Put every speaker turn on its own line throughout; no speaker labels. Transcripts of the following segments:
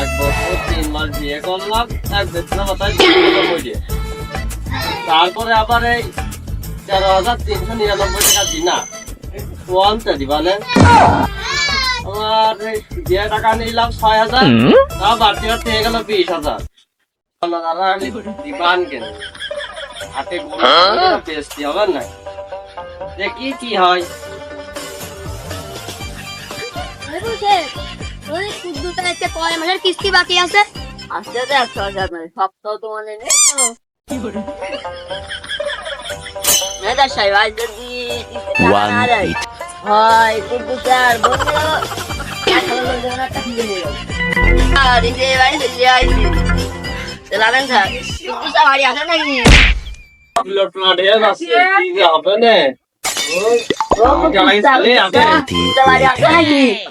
এক বছর তিন মাস বিয়ে করলাম এক বেতনা মাথায় তারপরে আবার এই তেরো হাজার তিনশো নিরানব্বই টাকা দিনা। কোয়ান্তে দিবানে আমার এই বিয়ে টাকা নিলাম ছয় হাজার তা বাড়তি বাড়তি হয়ে গেল বিশ হাজার। দাদা আমি দিবান কেন হাতে গরু বেচতে হবে না। দেখি কি হয়।
কয় মাসের কিস্তি বাকি আছে।
আস্তে আস্তে মানে সপ্তাহ তো মানে নেই তো। মেয়েদার সাহেব আজ যদি হয় কুদ্দু স্যার বলতে গেল এক হাজার লোক যেন একটা কিনে নিয়ে গেল। আর এই যে বাড়িতে যে আইছি লাভেন স্যার কুদ্দু বাড়ি নাকি?
কি হবে না? ওই, জামাই ছেলে আছে।
বাড়ি আসে নাকি?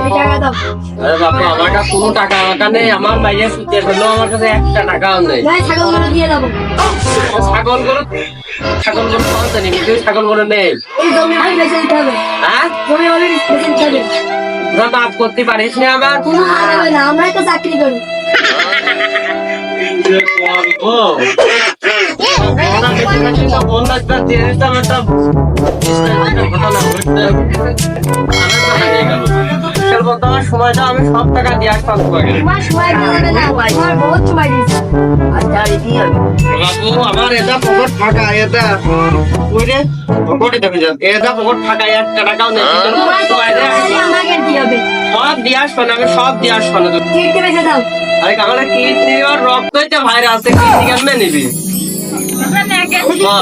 আরে বাপু আমার কাছে কোনো টাকা টাকা নেই আমার মাইয়া সুতে ফেলল আমার কাছে একটা টাকাও নেই।
যাই ছাগলগুলো দিয়ে দেবো।
ছাগল গরু ছাগল গরু পাওয়া নেই কিন্তু ছাগল গরু নেই
জমি আমি বেঁচে দিতে হবে।
হ্যাঁ?
জমি আমি বেঁচে দিতে হবে।
তোরা বাপ করতে পারিস না আবার।
কোনো হবে না আমরাই তো চাকরি করি।
সময়টা আমি সব টাকা দিয়ে আসতাম তোমাকে।
তোমার সময় তোমার বহুত সময় দিয়েছে।
আর কি হবে
বাবু আমার এটা পকেট ফাঁকা এটা ওই রে পকেটে দেখে যান এটা পকেট ফাঁকা একটা টাকাও নেই।
তোমার
তোমার
সময় আমাকে দিয়ে হবে।
সব দিয়ে আসব না আমি সব দিয়ে আসব না।
চিঠি বেঁচে দাও।
আরে কাকালে কিডনি আর রক্তই তো ভাইরে আছে কিডনি কেমনে নিবি?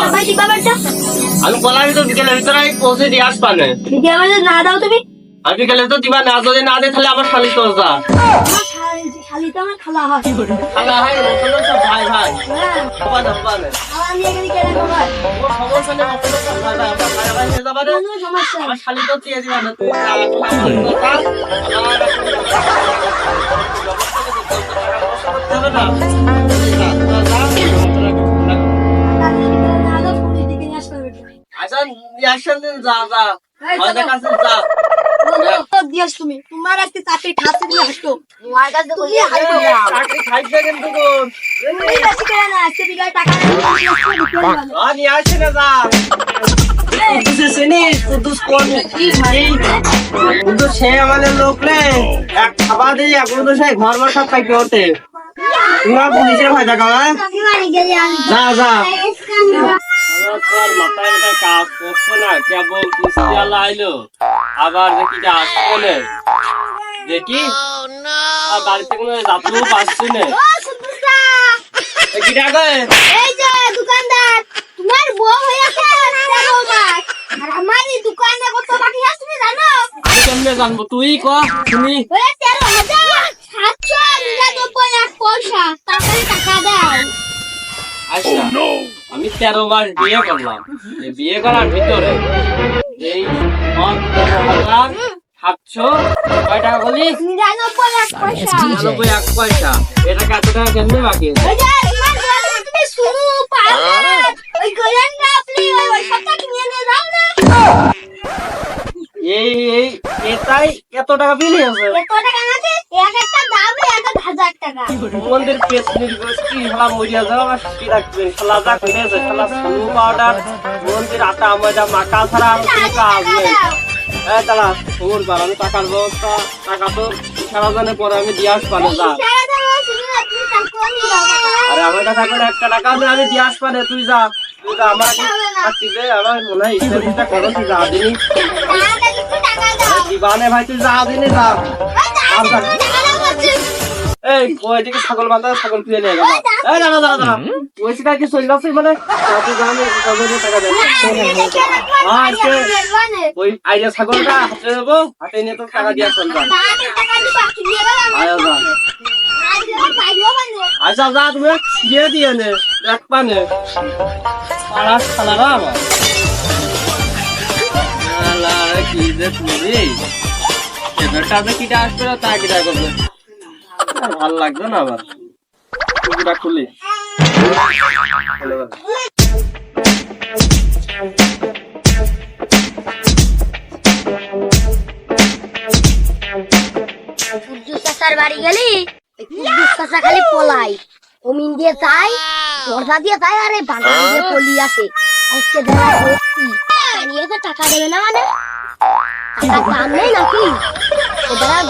সবাই ঠিক ব্যাপারটা
আমি বলার ভিতর বিকেলের ভিতরে আমি পৌঁছে দিয়ে আসবা না।
না দাও তুমি?
আমি বিকেলে তো দিবা না যদি না দে তাহলে আমার শালি তো যা।
আমার শালি- শালি তো আমার খালা হয়
খালা ভাই ভাই। ভাই বাবা বাবা না
খালা নিয়ে কেন বাবা
সমস্যা নেই ভাই ভাই ভাই ভাই যাবা না
সমস্যা
আমার শালি তো দিয়ে দিবা না। তুই আমার কথা আমার
না দাও পুলিশ দিকে নিয়ে আসতে হবে
আচ্ছা আসেন যা যা আমাদের কাছে যা।
তুমি। তোমার আজকে চাকরি খাচ্ছে তুমি
কাছে
তুমি
বলি
চাকরি খাইছে কিন্তু
আজকে বিকালে টাকা না দিলে তুমি আজকে দিতে পারবে না।
আ নিয়ে আসে না যা। ভাই ঘর ঘর সব খাইতে হতে। পুলিশের ভয় থাকা হ্যাঁ? যা যা। তোর মাথায় এটা কাজ করছে না কেবল কিস্তি আইলো। আবার দেখি যে আসছে দেখি আর বাড়িতে কোনো যাত্রীও পাচ্ছি না।
ও সুন্দরটা
এ কি টাকা
এই যে দোকানদার তোমার বউ হয়ে আছে তেরো মাস আর আমার দোকানে কত বাকি আছে জানো?
কেমনে জানব? তুই ক তুমি?
ওরে তেরো হাজার সাতশো নিরানব্বই এক পয়সা। তাড়াতাড়ি টাকা দাও।
আচ্ছা। আমি তেরো মাস বিয়ে করলাম। বিয়ে করার ভিতরে এই হাজার সাতশো কয় টাকা
নিরানব্বই এক পয়সা।
কত টাকা কেমনে বাকি এই এই এটাই এত টাকা বিলি আছে
এত টাকা আছে এক একটা দাম এক হাজার টাকা
মন্দির পেট কি? শালা মরিয়া যাও আর কি রাখবে শালা যা কিনেছে শালা সালু পাউডার মন্দির আটা ময়দা মাখা ছাড়া আর কোনো কাজ নেই। এই দাঁড়া খবর পার আমি টাকার ব্যবস্থা টাকা তো সারা জানে পরে আমি দিয়ে আসবানে যা। আরে আমার কাছে এখন একটা টাকা দিয়ে আমি দিয়ে আসবানে তুই যা। তুই যা আমার থাকতি দে? আমার মনে হয় ইচ্ছা করো তুই যা দিনি দিবানে ভাই তুই যা দিনি যা। আর যা। এই ওইদিকে ছাগল বান্ধা ছাগল ফিরে নিয়ে গেল। এই দাঁড়া দাঁড়া দাঁড়া ওই সেটা কি চলে যাচ্ছে মানে তুই জানি টাকা দেবে? ওই ছাগলটা হাতে দেবো হাতে নিয়ে তো টাকা দিয়ে আচ্ছা যা। তুমি দিয়ে দিয়ে নে আমার। এবারটা যে কিটা আসবে না তা কিটা করবে? ভালো লাগবে না আবার। টুকুটা খুলি।
টাকা দেবে না মানে? টাকা নাকি? এবারে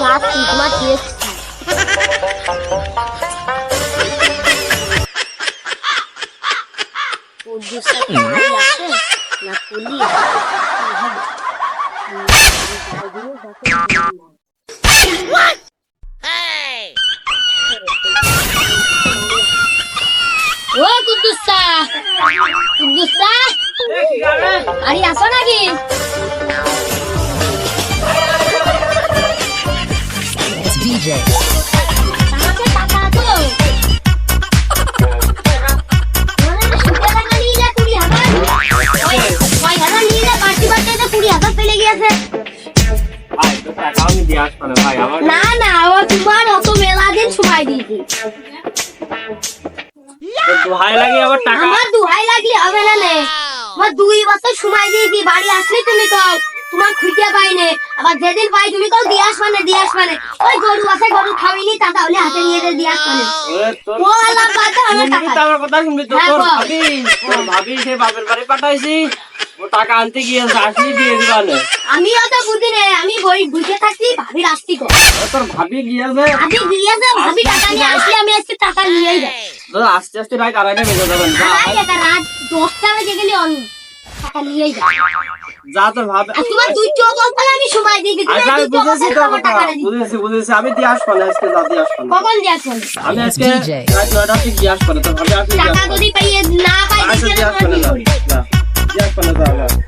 তোমার দেখছি কুদ্দুস চাচা বাড়ি আছে না পুলিশ ও কুদ্দুসা কুদ্দুসা আরে আসো নাকি
না আমার
না না ও তোমার অত মেলা দিন সময় দিয়েছি
দোহাই লাগে আবার টাকা
আমার দুহাই লাগলে হবে না নে। আমার দুই বছর সময় দিয়েছি বাড়ি আসলে তুমি কও? তোমার খুঁজে পাইনে আবার যেদিন পাই তুমি কও দিয়ে আসবা না দিয়ে আসবা ওই গরু আছে গরু খাওয়াইনি তা তাহলে হাতে নিয়ে যে দিয়ে আসবা না
তোর
ও আল্লাহ বাদে আমার টাকা।
আমার কথা শুনবি তো
হ্যাঁ,
তোর ভাবি তোর ভাবি সে বাপের বাড়ি পাঠাইছি। ও টাকা আনতে গিয়েছে আসলি দিয়ে দিবানে
আমি অত বুঝি নে আমি বই বুঝে থাকি ভাবি
ও তোর ভাবি গিয়েছে
ভাবি ভাবি টাকা নিয়ে আসলে আমি আজকে টাকা নিয়েই যাই।
আস্তে আস্তে রাত আড়াইটা বেজে যাবেন
এটা রাত দশটা বেজে গেলে অন- টাকা নিয়েই যাই।
যা তোর ভাবি
তোমার দুই চোখ আমি সময় তুমি
আচ্ছা আমি বুঝেছি তোর কথা। বুঝেছি বুঝেছি। আমি দিয়ে আসব না আজকে যা দিয়ে আসব না।
কখন দিয়ে
আমি আজকে রাত নয়টা থেকে দিয়ে আসব না তোর ভাবি আসলে
টাকা যদি পাইয়ে না পাই
আচ্ছা
দিতে
দিয়ে আসব না দিয়ে আসব না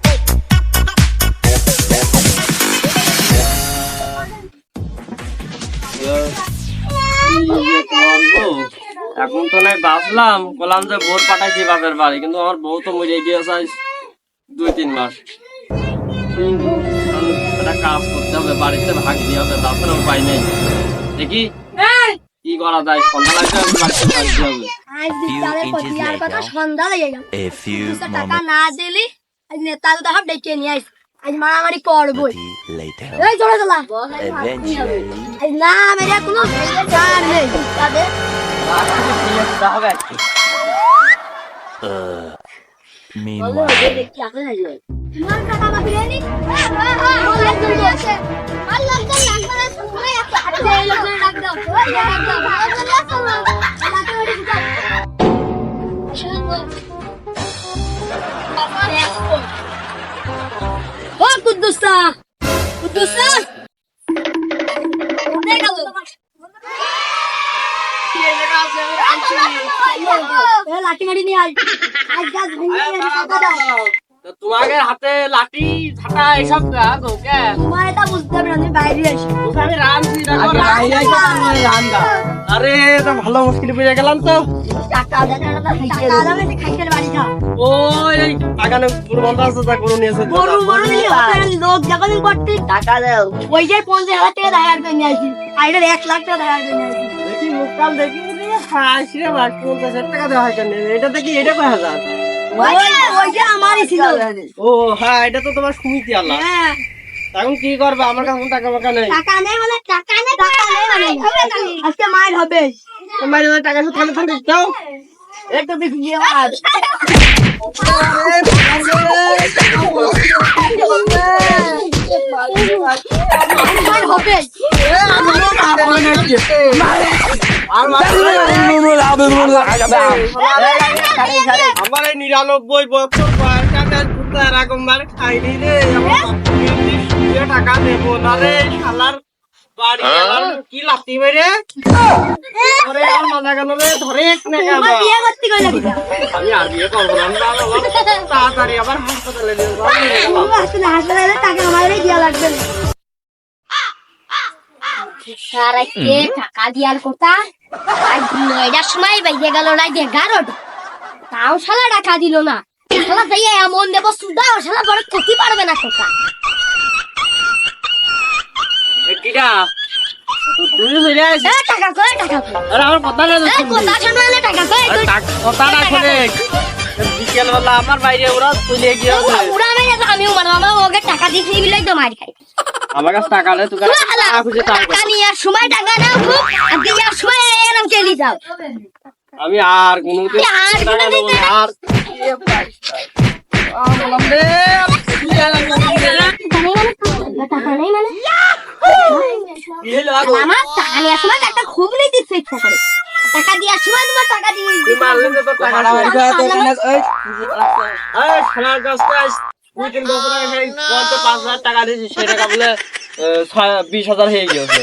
এখন তো নাই বাঁচলাম বললাম যে বোর পাঠাইছি বাপের বাড়ি কিন্তু আমার বউ তো মরে গিয়েছে দুই তিন মাস। একটা কাজ করতে হবে বাড়িতে ভাগ দিয়ে হবে তাছাড়া উপায় নেই। দেখি কি করা যায় সন্ধ্যা লাগবে আমি বাড়িতে ভাগ দিয়ে হবে।
A few moments
না দিলি আজ মারামারি করবই এই চলে
Eventually,
আজ না মেরে কোনো চার নেই তাদের
uh, meanwhile,
কুদ্দুসা কুদ্দুসা লাঠি মারি নিয়ে আজ আজ গাছ ভেঙে
তোমাকে হাতে লাঠি ঝাঁটা এসব ওকে
তোমার এটা বুঝতে হবে না আমি বাইরে আসি
আমি রাঁধছি আরে তো ভালো মুশকিল পেয়ে গেলাম তো।
টাকা দামে খাইতে বাড়ি যা
ওই এই বাগানে গরু বন্ধ আছে তা গরু নিয়েছে
গরু গরু নিয়ে লোক যখন করতে
টাকা দাও।
ওই যে পঞ্চাশ হাজার টাকা দেখা করে নিয়ে আসি। আর এটা এক লাখ টাকা দেখা করে নিয়ে আসি।
দেখি মুখকাল দেখি হাসি পঞ্চাশ হাজার টাকা দেওয়া হয় কেন এটা দেখি এটা কয় হাজার? ও হ্যাঁ এটা তো তোমার সুমিতি আল্লাহ
হ্যাঁ
এখন কি করবে আমার কাছে টাকা ফাকা নেই
টাকা নেই মানে টাকা নেই টাকা নেই মানে আজকে মার হবে
তোমার টাকা থাকে দাও একটা আজ
মার হবে।
আমার এই নিরানব্বই বছর বয়স আমি আজ ঘুরতে এরকম মার খাইনি রে। টাকা দেবো না রে। শালার বাড়ি কি লাতি মেরে? ধরে আর রে ধরে এক না কেন
তোমার বিয়ে করতে গেলে
আমি আর বিয়ে করব না তাড়াতাড়ি আবার হাসপাতালে নিয়ে যাব।
আসলে হাসপাতালে টাকা আমাদের দেওয়া লাগবে। না টাকা দেওয়ার কথা? আজ নয়টার সময় বেজে গেল না যে এগারোটা। তাও শালা টাকা দিল না। শালা যাই এমন দেবো সুদা শালা বড় ক্ষতি পারবে না টাকা
কা তুই ফিরে আস
এ টাকা কই টাকা
আরে আমার কথা না
এ কথা শুনলে টাকা কই
কথা না শুনে বিকেল বেলা আমার বাইরে ওরা
টাকা দিছি বিলাই তো মার খাই
আমার কাছে টাকা নেই তুই টাকা
সময় টাকা নাও খুব আর দিয়ে সময় এরকম চলে যাও।
আমি আর
আর
টাকা
নেই মানে? আমার নিয়ে খুব নেই দিচ্ছে ইচ্ছা করে। দিয়ে সময় তোমার টাকা দিয়ে।
মারলে তো টাকা? সেই পাঁচ হাজার টাকা দিয়েছি সেই টাকা বলে বিশ হাজার হয়ে গিয়েছে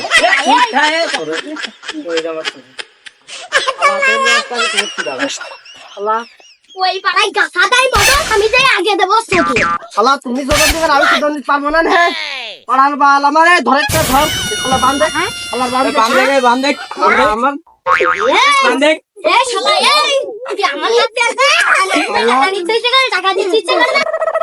ওই পাড়ায় গাছাটাই মতো আমি যাই আগে দেবো চোখে
শালা তুমি জবাব দিবেন আমি দিতে পারব না হে পাড়ার বাল আমার ধরে ধর শালা বান্ধে শালার বান্ধে
বান্ধে বান্ধে আমার বান্ধে
এই সবাই এই আমার হাতে আছে টাকা নিতে ইচ্ছে করে টাকা দিতে ইচ্ছে করে না